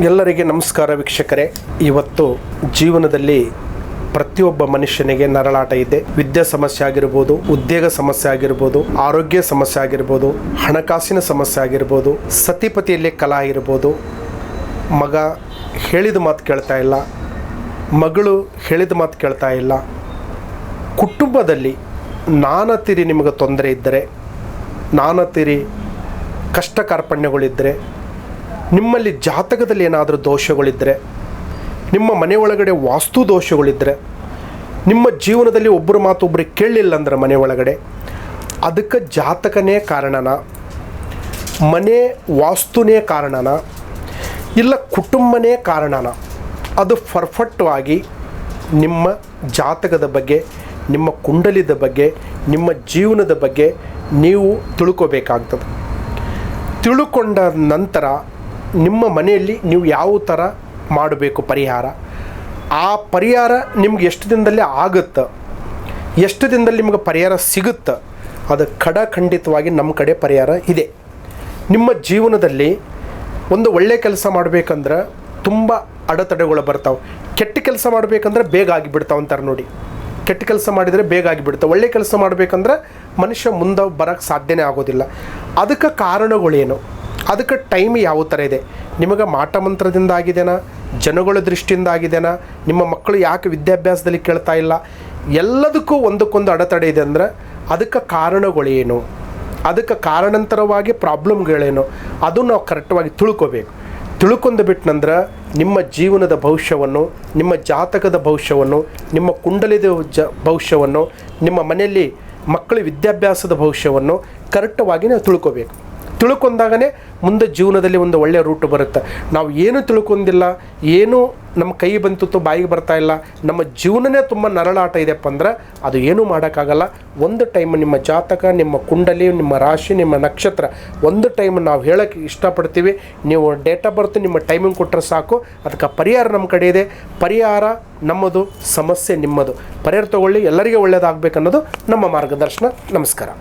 ಎಲ್ಲರಿಗೆ ನಮಸ್ಕಾರ ವೀಕ್ಷಕರೇ. ಇವತ್ತು ಜೀವನದಲ್ಲಿ ಪ್ರತಿಯೊಬ್ಬ ಮನುಷ್ಯನಿಗೆ ನರಳಾಟ ಇದೆ. ವಿದ್ಯಾ ಸಮಸ್ಯೆ ಆಗಿರ್ಬೋದು, ಉದ್ಯೋಗ ಸಮಸ್ಯೆ ಆಗಿರ್ಬೋದು, ಆರೋಗ್ಯ ಸಮಸ್ಯೆ ಆಗಿರ್ಬೋದು, ಹಣಕಾಸಿನ ಸಮಸ್ಯೆ ಆಗಿರ್ಬೋದು, ಸತಿಪತಿಯಲ್ಲಿ ಕಲಾ ಆಗಿರ್ಬೋದು. ಮಗ ಹೇಳಿದ ಮಾತು ಕೇಳ್ತಾ ಇಲ್ಲ, ಮಗಳು ಹೇಳಿದ ಮಾತು ಕೇಳ್ತಾ ಇಲ್ಲ. ಕುಟುಂಬದಲ್ಲಿ ನಾನತಿರಿ ನಿಮಗೆ ತೊಂದರೆ ಇದ್ದರೆ, ನಾನತಿರಿ ಕಷ್ಟ ಕಾರ್ಪಣ್ಯಗಳಿದ್ದರೆ ನಿಮ್ಮಲ್ಲಿ ಜಾತಕದಲ್ಲಿ ಏನಾದರೂ ದೋಷಗಳಿದ್ದರೆ ನಿಮ್ಮ ಮನೆ ಒಳಗಡೆ ವಾಸ್ತು ದೋಷಗಳಿದ್ದರೆ ನಿಮ್ಮ ಜೀವನದಲ್ಲಿ ಒಬ್ಬರು ಮಾತು ಒಬ್ಬರಿಗೆ ಕೇಳಲಿಲ್ಲ ಅಂದ್ರೆ ಮನೆ ಒಳಗಡೆ, ಅದಕ್ಕೆ ಜಾತಕನೇ ಕಾರಣನ, ಮನೆ ವಾಸ್ತುನೇ ಕಾರಣನ, ಇಲ್ಲ ಕುಟುಂಬನೇ ಕಾರಣನ, ಅದು ಪರ್ಫೆಕ್ಟ್ವಾಗಿ ನಿಮ್ಮ ಜಾತಕದ ಬಗ್ಗೆ, ನಿಮ್ಮ ಕುಂಡಲಿದ ಬಗ್ಗೆ, ನಿಮ್ಮ ಜೀವನದ ಬಗ್ಗೆ ನೀವು ತಿಳ್ಕೋಬೇಕಾಗ್ತದೆ. ತಿಳ್ಕೊಂಡ ನಂತರ ನಿಮ್ಮ ಮನೆಯಲ್ಲಿ ನೀವು ಯಾವ ಥರ ಮಾಡಬೇಕು ಪರಿಹಾರ? ಆ ಪರಿಹಾರ ನಿಮ್ಗೆ ಎಷ್ಟು ದಿನದಲ್ಲಿ ಆಗುತ್ತೆ? ಎಷ್ಟು ದಿನದಲ್ಲಿ ನಿಮ್ಗೆ ಪರಿಹಾರ ಸಿಗುತ್ತೆ? ಅದು ಖಡಖಂಡಿತವಾಗಿ ನಮ್ಮ ಕಡೆ ಪರಿಹಾರ ಇದೆ. ನಿಮ್ಮ ಜೀವನದಲ್ಲಿ ಒಂದು ಒಳ್ಳೆಯ ಕೆಲಸ ಮಾಡಬೇಕಂದ್ರೆ ತುಂಬ ಅಡೆತಡೆಗಳು ಬರ್ತಾವೆ. ಕೆಟ್ಟ ಕೆಲಸ ಮಾಡಬೇಕಂದ್ರೆ ಬೇಗ ಆಗಿಬಿಡ್ತಾವೆ ಅಂತಾರೆ ನೋಡಿ. ಕೆಟ್ಟ ಕೆಲಸ ಮಾಡಿದರೆ ಬೇಗ ಆಗಿಬಿಡ್ತಾವೆ ಒಳ್ಳೆ ಕೆಲಸ ಮಾಡಬೇಕಂದ್ರೆ ಮನುಷ್ಯ ಮುಂದೆ ಬರೋಕ್ಕೆ ಸಾಧ್ಯನೇ ಆಗೋದಿಲ್ಲ. ಅದಕ್ಕೆ ಕಾರಣಗಳೇನು? ಅದಕ್ಕೆ ಟೈಮ್ ಯಾವ ಥರ ಇದೆ? ನಿಮಗೆ ಮಾಟ ಮಂತ್ರದಿಂದ ಆಗಿದೆನಾ ಜನಗಳ ದೃಷ್ಟಿಯಿಂದ ಆಗಿದೆನಾ ನಿಮ್ಮ ಮಕ್ಕಳು ಯಾಕೆ ವಿದ್ಯಾಭ್ಯಾಸದಲ್ಲಿ ಕೇಳ್ತಾ ಇಲ್ಲ? ಎಲ್ಲದಕ್ಕೂ ಒಂದಕ್ಕೊಂದು ಅಡೆತಡೆ ಇದೆ ಅಂದರೆ ಅದಕ್ಕೆ ಕಾರಣಗಳೇನು? ಅದಕ್ಕೆ ಕಾರಣಾಂತರವಾಗಿ ಪ್ರಾಬ್ಲಮ್ಗಳೇನು? ಅದು ನಾವು ಕರೆಕ್ಟಾಗಿ ತಿಳ್ಕೋಬೇಕು. ತಿಳ್ಕೊಂಡು ಬಿಟ್ಟನಂದ್ರೆ ನಿಮ್ಮ ಜೀವನದ ಭವಿಷ್ಯವನ್ನು, ನಿಮ್ಮ ಜಾತಕದ ಭವಿಷ್ಯವನ್ನು, ನಿಮ್ಮ ಕುಂಡಲಿದ ಜ ಭವಿಷ್ಯವನ್ನು, ನಿಮ್ಮ ಮನೆಯಲ್ಲಿ ಮಕ್ಕಳ ವಿದ್ಯಾಭ್ಯಾಸದ ಭವಿಷ್ಯವನ್ನು ಕರೆಕ್ಟವಾಗಿ ನಾವು ತಿಳ್ಕೋಬೇಕು. ತಿಳ್ಕೊಂಡಾಗನೇ ಮುಂದೆ ಜೀವನದಲ್ಲಿ ಒಂದು ಒಳ್ಳೆಯ ರೂಟ್ ಬರುತ್ತೆ. ನಾವು ಏನು ತಿಳ್ಕೊಂಡಿಲ್ಲ, ಏನು ನಮ್ಮ ಕೈ ಬಂತು ಬಾಯಿಗೆ ಬರ್ತಾ ಇಲ್ಲ, ನಮ್ಮ ಜೀವನನೇ ತುಂಬ ನರಳಾಟ ಇದೆಯಪ್ಪ ಅಂದ್ರೆ ಅದು ಏನೂ ಮಾಡೋಕ್ಕಾಗಲ್ಲ. ಒಂದು ಟೈಮ್ ನಿಮ್ಮ ಜಾತಕ, ನಿಮ್ಮ ಕುಂಡಲಿ, ನಿಮ್ಮ ರಾಶಿ, ನಿಮ್ಮ ನಕ್ಷತ್ರ, ಒಂದು ಟೈಮ್ ನಾವು ಹೇಳೋಕ್ಕೆ ಇಷ್ಟಪಡ್ತೀವಿ. ನೀವು ಡೇಟ್ ಆಫ್ ಬರ್ತ್ ನಿಮ್ಮ ಟೈಮಿಂಗ್ ಕೊಟ್ಟರೆ ಸಾಕು. ಅದಕ್ಕೆ ಪರಿಹಾರ ನಮ್ಮ ಕಡೆ ಇದೆ. ಪರಿಹಾರ ನಮ್ಮದು, ಸಮಸ್ಯೆ ನಿಮ್ಮದು. ಪರಿಹಾರ ತಗೊಳ್ಳಿ, ಎಲ್ಲರಿಗೆ ಒಳ್ಳೆಯದಾಗಬೇಕನ್ನೋದು ನಮ್ಮ ಮಾರ್ಗದರ್ಶನ. ನಮಸ್ಕಾರ.